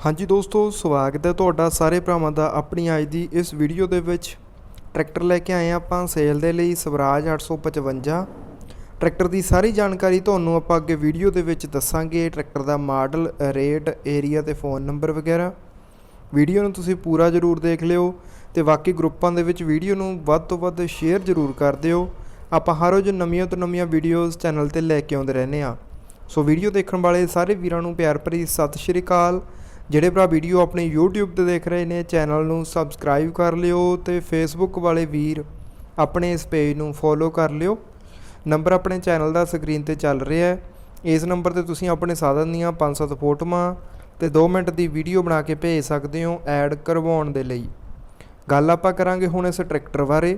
ਹਾਂਜੀ ਦੋਸਤੋ, ਸਵਾਗਤ ਹੈ ਤੁਹਾਡਾ ਸਾਰੇ ਭਰਾਵਾਂ ਦਾ ਆਪਣੀ ਅੱਜ ਦੀ ਇਸ ਵੀਡੀਓ ਦੇ ਵਿੱਚ। ਟਰੈਕਟਰ ਲੈ ਕੇ ਆਏ ਹਾਂ ਆਪਾਂ ਸੇਲ ਦੇ ਲਈ ਸਵਰਾਜ 855 ਟਰੈਕਟਰ ਦੀ ਸਾਰੀ ਜਾਣਕਾਰੀ ਤੁਹਾਨੂੰ ਆਪਾਂ ਅੱਗੇ ਵੀਡੀਓ ਦੇ ਵਿੱਚ ਦੱਸਾਂਗੇ। ਟਰੈਕਟਰ ਦਾ ਮਾਡਲ, ਰੇਟ, ਏਰੀਆ ਤੇ ਫੋਨ ਨੰਬਰ ਵਗੈਰਾ। ਵੀਡੀਓ ਨੂੰ ਤੁਸੀਂ ਪੂਰਾ ਜ਼ਰੂਰ ਦੇਖ ਲਿਓ ਤੇ ਬਾਕੀ ਗਰੁੱਪਾਂ ਦੇ ਵਿੱਚ ਵੀਡੀਓ ਨੂੰ ਵੱਧ ਤੋਂ ਵੱਧ ਸ਼ੇਅਰ ਜ਼ਰੂਰ ਕਰ ਦਿਓ। ਆਪਾਂ ਹਰ ਰੋਜ਼ ਨਵੀਆਂ ਤੋਂ ਨਵੀਆਂ ਵੀਡੀਓਜ਼ ਚੈਨਲ ਤੇ ਲੈ ਕੇ ਆਉਂਦੇ ਰਹਿੰਦੇ ਆ ਸੋ ਵੀਡੀਓ ਦੇਖਣ ਵਾਲੇ ਸਾਰੇ ਵੀਰਾਂ ਨੂੰ ਪਿਆਰ ਭਰੀ ਸਤਿ ਸ਼੍ਰੀ ਅਕਾਲ। ਜਿਹੜੇ ਭਰਾ ਵੀਡੀਓ ਆਪਣੇ YouTube ਤੇ ਦੇਖ ਰਹੇ ਨੇ ਚੈਨਲ ਨੂੰ ਸਬਸਕ੍ਰਾਈਬ ਕਰ ਲਿਓ ਤੇ Facebook ਵਾਲੇ ਵੀਰ ਆਪਣੇ ਇਸ ਪੇਜ ਨੂੰ ਫੋਲੋ ਕਰ ਲਿਓ। ਨੰਬਰ ਆਪਣੇ ਚੈਨਲ ਦਾ ਸਕਰੀਨ ਤੇ ਚੱਲ ਰਿਹਾ ਹੈ। ਇਸ ਨੰਬਰ ਤੇ ਤੁਸੀਂ ਆਪਣੇ ਸਾਧਨ ਦੀਆਂ 5-7 ਫੋਟੋਆਂ ਤੇ 2 ਮਿੰਟ ਦੀ ਵੀਡੀਓ ਬਣਾ ਕੇ ਭੇਜ ਸਕਦੇ ਹੋ ਐਡ ਕਰਵਾਉਣ ਦੇ ਲਈ। ਗੱਲ ਆਪਾਂ ਕਰਾਂਗੇ ਹੁਣ ਇਸ ਟਰੈਕਟਰ ਬਾਰੇ।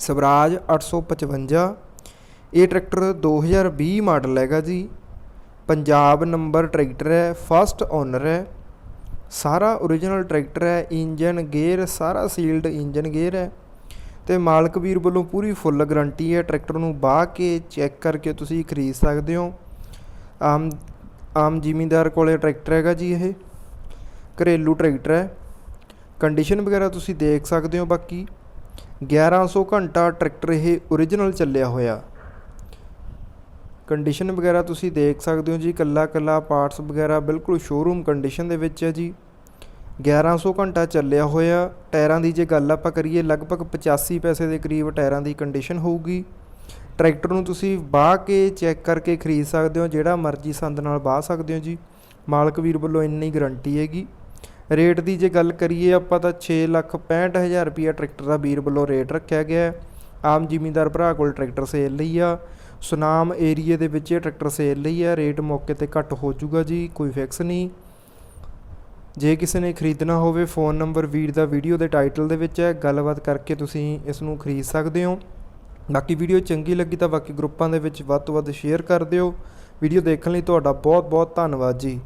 ਸਵਰਾਜ 855 ਇਹ ਟਰੈਕਟਰ 2020 ਮਾਡਲ ਹੈਗਾ ਜੀ। ਪੰਜਾਬ ਨੰਬਰ ਟਰੈਕਟਰ ਹੈ ਫਸਟ ਓਨਰ ਹੈ। ਸਾਰਾ origignal ਟਰੈਕਟਰ ਹੈ ਇੰਜਨ ਗੇਅਰ ਸਾਰਾ ਸੀਲਡ ਇੰਜਨ ਗੇਅਰ ਹੈ। ਤੇ ਮਾਲਕ ਵੀਰ ਵੱਲੋਂ ਪੂਰੀ ਫੁੱਲ ਗਾਰੰਟੀ ਹੈ ਟਰੈਕਟਰ ਨੂੰ ਬਾਹ ਕੇ ਚੈੱਕ ਕਰਕੇ ਤੁਸੀਂ ਖਰੀਦ ਸਕਦੇ ਹੋ। ਆਮ ਆਮ ਜ਼ਿਮੀਂਦਾਰ ਕੋਲੇ ਟਰੈਕਟਰ ਹੈਗਾ ਜੀ ਇਹ। ਘਰੇਲੂ ਟਰੈਕਟਰ ਹੈ। ਕੰਡੀਸ਼ਨ ਵਗੈਰਾ ਤੁਸੀਂ ਦੇਖ ਸਕਦੇ ਹੋ ਬਾਕੀ। 1100 ਘੰਟਾ ਟਰੈਕਟਰ ਇਹ origignal ਚੱਲਿਆ ਹੋਇਆ। ਕੰਡੀਸ਼ਨ ਵਗੈਰਾ ਤੁਸੀਂ ਦੇਖ ਸਕਦੇ ਹੋ ਜੀ ਕੱਲਾ ਕੱਲਾ ਪਾਰਟਸ ਵਗੈਰਾ ਬਿਲਕੁਲ ਸ਼ੋਰੂਮ ਕੰਡੀਸ਼ਨ ਦੇ ਵਿੱਚ ਹੈ ਜੀ। 1100 ਘੰਟਾ ਚੱਲਿਆ ਹੋਇਆ, ਟਾਇਰਾਂ ਦੀ ਜੇ ਗੱਲ ਆਪਾਂ ਕਰੀਏ, ਲਗਭਗ 85 ਪੈਸੇ ਦੇ ਕਰੀਬ ਟਾਇਰਾਂ ਦੀ ਕੰਡੀਸ਼ਨ ਹੋਊਗੀ। ਟਰੈਕਟਰ ਨੂੰ ਤੁਸੀਂ ਬਾਹ ਕੇ ਚੈੱਕ ਕਰਕੇ ਖਰੀਦ ਸਕਦੇ ਹੋ, ਜਿਹੜਾ ਮਰਜ਼ੀ ਸੰਦ ਨਾਲ ਬਾਹ ਸਕਦੇ ਹੋ ਜੀ। ਮਾਲਕ ਵੀਰ ਵੱਲੋਂ ਇੰਨੀ ਗਾਰੰਟੀ ਹੈਗੀ। ਰੇਟ ਦੀ ਜੇ ਗੱਲ ਕਰੀਏ ਆਪਾਂ ਤਾਂ 6 ਲੱਖ 65000 ਰੁਪਿਆ ਟਰੈਕਟਰ ਦਾ ਵੀਰ ਵੱਲੋਂ ਰੇਟ ਰੱਖਿਆ ਗਿਆ ਹੈ। ਆਮ ਜ਼ਿਮੀਂਦਾਰ ਭਰਾ ਕੋਲ ਟਰੈਕਟਰ ਸੇਲ ਲਈ ਆ। ਸੁਨਾਮ ਏਰੀਏ ਦੇ ਵਿੱਚ ਇਹ ਟਰੈਕਟਰ ਸੇਲ ਲਈ ਆ। ਰੇਟ ਮੌਕੇ ਤੇ ਘੱਟ ਹੋ ਜਾਊਗਾ ਜੀ, ਕੋਈ ਫਿਕਸ ਨਹੀਂ। ਜੇ ਕਿਸੇ ਨੇ ਖਰੀਦਣਾ ਹੋਵੇ, ਫੋਨ ਨੰਬਰ ਵੀਰ ਦਾ ਵੀਡੀਓ ਦੇ ਟਾਈਟਲ ਦੇ ਵਿੱਚ ਹੈ। ਗੱਲਬਾਤ ਕਰਕੇ ਤੁਸੀਂ ਇਸ ਨੂੰ ਖਰੀਦ ਸਕਦੇ ਹੋ। ਬਾਕੀ ਵੀਡੀਓ ਚੰਗੀ ਲੱਗੀ ਤਾਂ ਬਾਕੀ ਗਰੁੱਪਾਂ ਦੇ ਵਿੱਚ ਵੱਧ ਤੋਂ ਵੱਧ ਸ਼ੇਅਰ ਕਰ ਦਿਓ। ਵੀਡੀਓ ਦੇਖਣ ਲਈ ਤੁਹਾਡਾ ਬਹੁਤ ਬਹੁਤ ਧੰਨਵਾਦ ਜੀ।